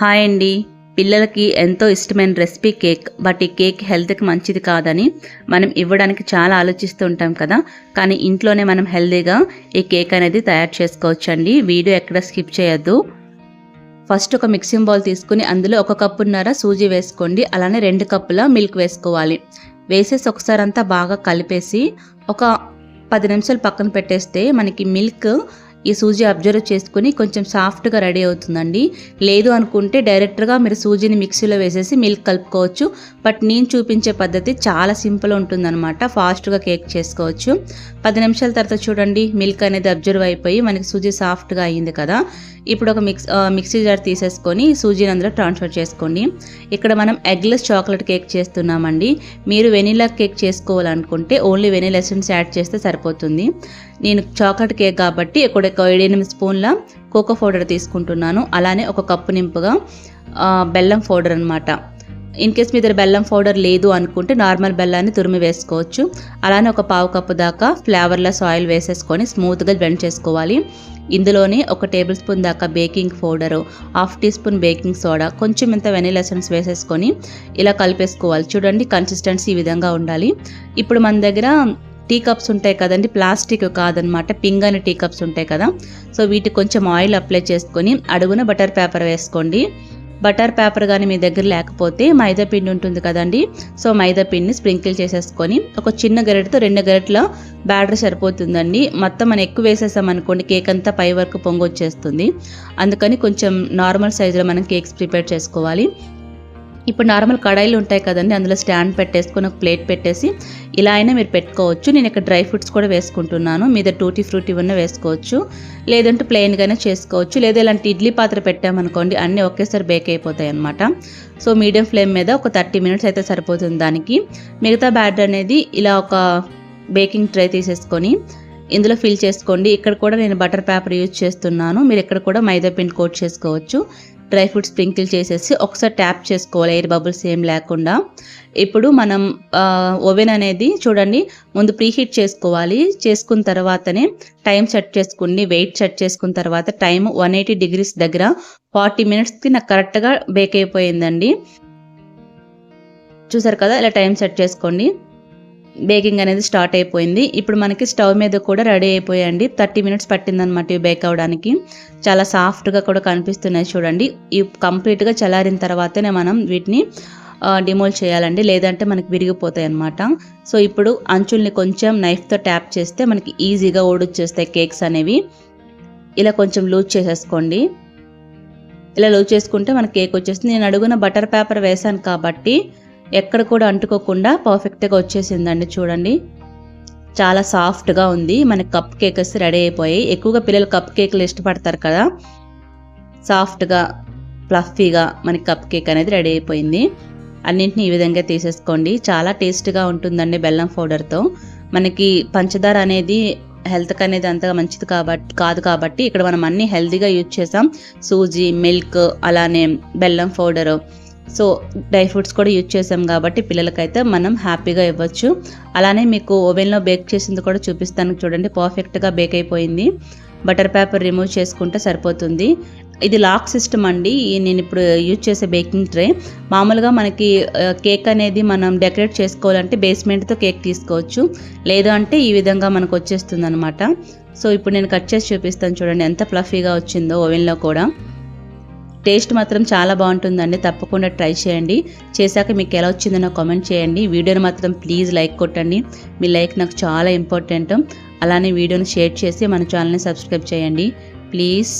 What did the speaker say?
Hi అండి. పిల్లలకి ఎంతో ఇష్టమైన రెసిపీ కేక్ బట్ ఈ కేక్ హెల్త్కి మంచిది కాదని మనం ఇవ్వడానికి చాలా ఆలోచిస్తూ ఉంటాం కదా. కానీ ఇంట్లోనే మనం హెల్తీగా ఈ కేక్ అనేది తయారు చేసుకోవచ్చండి. వీడియో ఎక్కడ స్కిప్ చేయొద్దు. ఫస్ట్ ఒక మిక్సింగ్ బౌల్ తీసుకుని అందులో ఒక కప్పున్నర సూజీ వేసుకోండి. అలానే రెండు కప్పుల మిల్క్ వేసుకోవాలి. వేసేసి ఒకసారి అంతా బాగా కలిపేసి ఒక పది నిమిషాలు పక్కన పెట్టేస్తే మనకి మిల్క్ ఈ సూజీ అబ్జర్వ్ చేసుకుని కొంచెం సాఫ్ట్గా రెడీ అవుతుందండి. లేదు అనుకుంటే డైరెక్ట్గా మీరు సూజీని మిక్సీలో వేసేసి మిల్క్ కలుపుకోవచ్చు. బట్ నేను చూపించే పద్ధతి చాలా సింపుల్ ఉంటుందన్నమాట. ఫాస్ట్గా కేక్ చేసుకోవచ్చు. పది నిమిషాల తర్వాత చూడండి మిల్క్ అనేది అబ్జర్వ్ అయిపోయి మనకి సూజీ సాఫ్ట్గా అయ్యింది కదా. ఇప్పుడు ఒక మిక్స్ మిక్సీ జార్ తీసేసుకొని సూజీని అందులో ట్రాన్స్ఫర్ చేసుకోండి. ఇక్కడ మనం ఎగ్లెస్ చాక్లెట్ కేక్ చేస్తున్నామండి. మీరు వెనీలా కేక్ చేసుకోవాలనుకుంటే ఓన్లీ వెనీలా ఎసెన్స్ యాడ్ చేస్తే సరిపోతుంది. నేను చాక్లెట్ కేక్ కాబట్టి ఇక్కడ ఒక ఏడెనిమిది స్పూన్ల కోకో పౌడర్ తీసుకుంటున్నాను. అలానే ఒక కప్పు నింపుగా బెల్లం పౌడర్ అనమాట ఇన్ కేస్ మీ దగ్గర బెల్లం పౌడర్ లేదు అనుకుంటే నార్మల్ బెల్లాన్ని తురిమి వేసుకోవచ్చు. అలానే ఒక పావు కప్పు దాకా ఫ్లేవర్లెస్ ఆయిల్ వేసేసుకొని స్మూత్గా బ్లెండ్ చేసుకోవాలి. ఇందులోనే ఒక టేబుల్ స్పూన్ దాకా baking powder half teaspoon baking soda కొంచెం ఇంత వెనీలా ఎసెన్స్ వేసేసుకొని ఇలా కలిపేసుకోవాలి. చూడండి కన్సిస్టెన్సీ ఈ విధంగా ఉండాలి. ఇప్పుడు మన దగ్గర టీ కప్స్ ఉంటాయి కదండి ప్లాస్టిక్ కాదనమాట పింగ్ అని టీ కప్స్ ఉంటాయి కదా. సో వీటికి కొంచెం ఆయిల్ అప్లై చేసుకొని అడుగున బటర్ పేపర్ వేసుకోండి. బటర్ పేపర్ కానీ మీ దగ్గర లేకపోతే మైదా పిండి ఉంటుంది కదండి. సో మైదా పిండిని స్ప్రింకిల్ చేసేసుకొని ఒక చిన్న గరిటతో రెండు గరిటల బ్యాటర్ సరిపోతుందండి. మొత్తం మనం ఎక్కువ వేసేసాం అనుకోండి కేక్ అంతా పై వరకు పొంగొచ్చేస్తుంది. అందుకని కొంచెం నార్మల్ సైజులో మనం కేక్స్ ప్రిపేర్ చేసుకోవాలి. ఇప్పుడు నార్మల్ కడాయిలు ఉంటాయి కదండి అందులో స్టాండ్ పెట్టేసుకొని ఒక ప్లేట్ పెట్టేసి ఇలా అయినా మీరు పెట్టుకోవచ్చు. నేను ఇక్కడ డ్రై ఫ్రూట్స్ కూడా వేసుకుంటున్నాను. మీద టూటీ ఫ్రూటీ ఉన్న వేసుకోవచ్చు. లేదంటే ప్లెయిన్గానే చేసుకోవచ్చు. లేదా ఇలాంటి ఇడ్లీ పాత్ర పెట్టామనుకోండి అన్నీ ఒకేసారి బేక్ అయిపోతాయి అనమాట సో మీడియం ఫ్లేమ్ మీద ఒక థర్టీ మినిట్స్ అయితే సరిపోతుంది దానికి. మిగతా బ్యాటర్ అనేది ఇలా ఒక బేకింగ్ ట్రై తీసేసుకొని ఇందులో ఫిల్ చేసుకోండి. ఇక్కడ కూడా నేను బటర్ పేపర్ యూజ్ చేస్తున్నాను. మీరు ఇక్కడ కూడా మైదా పిండి కోట్ చేసుకోవచ్చు. డ్రై ఫ్రూట్ స్ప్రింకిల్ చేసేసి ఒకసారి ట్యాప్ చేసుకోవాలి ఎయిర్ బబుల్స్ ఏం లేకుండా. ఇప్పుడు మనం ఓవెన్ అనేది చూడండి ముందు ప్రీహీట్ చేసుకోవాలి. చేసుకున్న తర్వాతనే టైం సెట్ చేసుకోండి వెయిట్ సెట్ చేసుకున్న తర్వాత టైం వన్ ఎయిటీ డిగ్రీస్ దగ్గర ఫార్టీ మినిట్స్కి నాకు కరెక్ట్గా బేక్ అయిపోయిందండి. చూసారు కదా ఇలా టైం సెట్ చేసుకోండి. బేకింగ్ అనేది స్టార్ట్ అయిపోయింది. ఇప్పుడు మనకి స్టవ్ మీద కూడా రెడీ అయిపోయాయండి. థర్టీ మినిట్స్ పట్టిందనమాట ఇవి బేక్ అవడానికి. చాలా సాఫ్ట్గా కూడా కనిపిస్తున్నాయి చూడండి. ఇవి కంప్లీట్గా చల్లారిన తర్వాతనే మనం వీటిని డిమోల్ చేయాలండి. లేదంటే మనకి విరిగిపోతాయి అనమాట సో ఇప్పుడు అంచుల్ని కొంచెం నైఫ్తో ట్యాప్ చేస్తే మనకి ఈజీగా ఓడొచ్చేస్తాయి కేక్స్ అనేవి. ఇలా కొంచెం లూజ్ చేసేసుకోండి. ఇలా లూజ్ చేసుకుంటే మన కేక్ వచ్చేస్తుంది. నేను అడుగున బటర్ పేపర్ వేసాను కాబట్టి ఎక్కడ కూడా అంటుకోకుండా పర్ఫెక్ట్గా వచ్చేసిందండి చూడండి. చాలా సాఫ్ట్గా ఉంది. మనకి కప్ కేక్స్ రెడీ అయిపోయాయి. ఎక్కువగా పిల్లలు కప్ కేక్లు ఇష్టపడతారు కదా. సాఫ్ట్గా ఫ్లఫీగా మనకి కప్ కేక్ అనేది రెడీ అయిపోయింది. అన్నింటినీ ఈ విధంగా తీసేసుకోండి. చాలా టేస్ట్గా ఉంటుందండి బెల్లం పౌడర్తో. మనకి పంచదార అనేది హెల్త్కి అనేది అంతగా మంచిది కాబట్టి కాదు కాబట్టి ఇక్కడ మనం అన్ని హెల్తీగా యూజ్ చేసాం. సూజీ మిల్క్ అలానే బెల్లం పౌడరు. సో డ్రై ఫ్రూట్స్ కూడా యూజ్ చేసాం కాబట్టి పిల్లలకైతే మనం హ్యాపీగా ఇవ్వచ్చు. అలానే మీకు ఓవెన్లో బేక్ చేసింది కూడా చూపిస్తాను చూడండి పర్ఫెక్ట్గా బేక్ అయిపోయింది. బటర్ పేపర్ రిమూవ్ చేసుకుంటే సరిపోతుంది. ఇది లాక్ సిస్టమ్ అండి నేను ఇప్పుడు యూజ్ చేసే బేకింగ్ ట్రే. మామూలుగా మనకి కేక్ అనేది మనం డెకరేట్ చేసుకోవాలంటే బేస్మెంట్తో కేక్ తీసుకోవచ్చు. లేదు అంటే ఈ విధంగా మనకు వచ్చేస్తుంది అనమాట సో ఇప్పుడు నేను కట్ చేసి చూపిస్తాను చూడండి ఎంత ఫ్లఫీగా వచ్చిందో ఓవెన్లో కూడా. టేస్ట్ మాత్రం చాలా బాగుంటుందండి. తప్పకుండా ట్రై చేయండి. చేశాక మీకు ఎలా వచ్చిందో నాకు కామెంట్ చేయండి. వీడియోని మాత్రం ప్లీజ్ లైక్ కొట్టండి. మీ లైక్ నాకు చాలా ఇంపార్టెంట్. అలానే వీడియోని షేర్ చేసి మన ఛానల్ని సబ్స్క్రైబ్ చేయండి. ప్లీజ్.